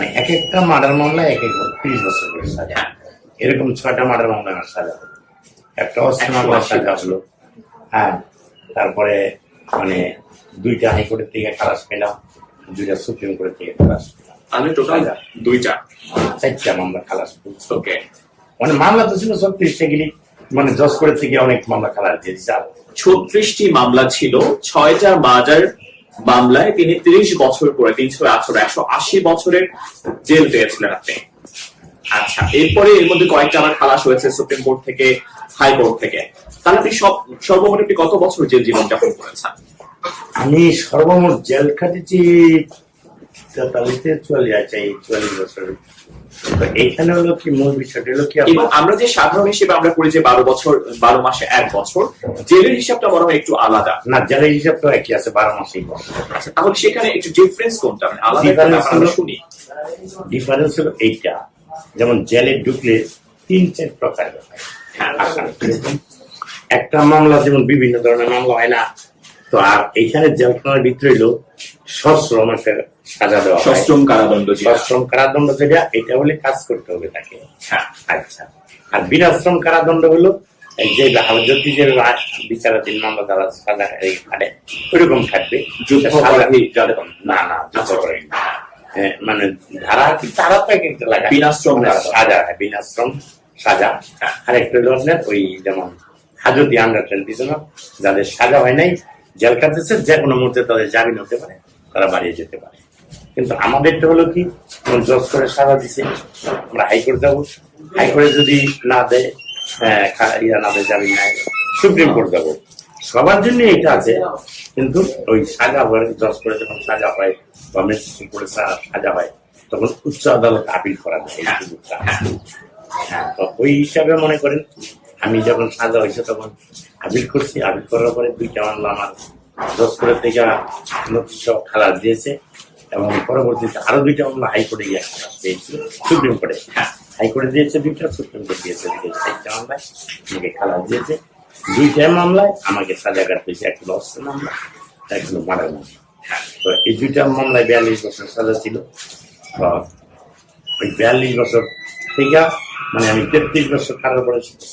মানে এক একটা মার্ডার মামলা এক এক তিরিশ বছর করে সাজা। এরকম ছয়টা মার্ডার মামলা আমার সাজা। হলো। একটা অস্ত্র মামলা সাজা হলো হ্যাঁ তারপরে মানে দুইটা হাইকোর্টের থেকে খালাস পেলাম দুইটা সুপ্রিম কোর্টের থেকে খালাস পেলাম। আমি টোটাল দুইটা? চারটা মামলা খালাস ওকে। মানে মামলা তো ছিল ছত্রিশটা গেলি মানে জজ কোর্টের থেকে অনেক মামলা খালাস দিয়ে দিচ্ছে আর ছত্রিশটি মামলা ছিল ছয়টা মার্ডার মামলায় তিনি তিরিশ বছর করে, তিনশো আঠারো, একশো আশি বছরের জেল পেয়েছিলেন আপনি। আচ্ছা এরপরে এর মধ্যে কয়েকটা আমার খালাস হয়েছে সুপ্রিম কোর্ট থেকে হাইকোর্ট থেকে। তাহলে আপনি সব, সর্বমোট আপনি কত বছর জেল জীবন যাপন করেছেন? আমি সর্বমোট জেল খাটেছি তেতাল্লিশে চুয়াল্লিশ আছে এই চুয়াল্লিশ বছর। তো এইখানে হলো কি মূল বিষয়টা? হলো কি আমরা যে সাধারণ হিসেবে আমরা করি যে বারো বছর বারো মাসে এক বছর জেলের হিসাবটা একটু আলাদা। না জেলের হিসাব তো একই আছে বারো মাসেই আচ্ছা তাহলে সেখানে একটু ডিফারেন্স কোনটা? মানে আলাদা আমরা শুনি। ডিফারেন্স হলো এইটা যেমন জেলে ঢুকলে তিন চার প্রকার হ্যাঁ। একটা মামলা যেমন বিভিন্ন ধরনের মামলা হয় না তো আর এইখানে জেলখানার ভিতরে হইল সশ্রম একটা সাজা দেওয়া সশ্রম কারাদণ্ড সশ্রম কারাদণ্ড যেটা এটা হলে কাজ করতে হবে তাকে। হ্যাঁ আচ্ছা। আর বিনাশ্রম কারাদণ্ড হলো যে হাজতি যে বিচারাধীন মামলা দ্বারা সাজা এই খাটে ওইরকম যাদের না না। হ্যাঁ, মানে ধারা কি তারা তো এক লাগায় বিনাশ্রম সাজা বিনাশ্রম সাজা। আর একটা হলো ওই যেমন হাজতি আন্ডার টোয়েন্টি যাদের সাজা হয় নাই জেল কাটতেছে যে কোনো মুহূর্তে তাদের জামিন হতে পারে, তারা বাড়িয়ে যেতে পারে। কিন্তু আমাদেরটা হলো কি জজ করে সাজা দিছে, আমরা হাইকোর্ট যাব। হাইকোর্টে যদি না দেয় ইয়া না দেয়, জামিন নাই সুপ্রিম কোর্ট যাব। সবার জন্য এটা আছে, কিন্তু ওই সাজা হয় জজ করে যখন সাজা হয়, বা ম্যাজিস্ট্রেট করে সাজা হয়, তখন উচ্চ আদালত আপিল করা যায়। হ্যাঁ ওই হিসাবে মনে করেন আমি যখন সাজা হয়েছে তখন আপিল করছি আপিল করার পরে দুইটা মামলা আমার করে থেকে সহ খালাস দিয়েছে এবং পরবর্তীতে আরও দুইটা মামলা হাইকোর্টে গিয়ে খালাস সুপ্রিম কোর্টে। হ্যাঁ হাইকোর্টে দিয়েছে দুইটা, সুপ্রিম কোর্ট দিয়েছে চারটা মামলায় আমাকে খালাস দিয়েছে। দুইটা মামলায় আমাকে সাজা কাটতে হয়েছে একটা অস্ত্র মামলা একটা মার্ডার মামলা। তো এই দুইটা মামলায় বিয়াল্লিশ বছর সাজা ছিল। ওই বিয়াল্লিশ বছর থেকে মানে আমি তেত্রিশ বছর খারাপ পরে সাজা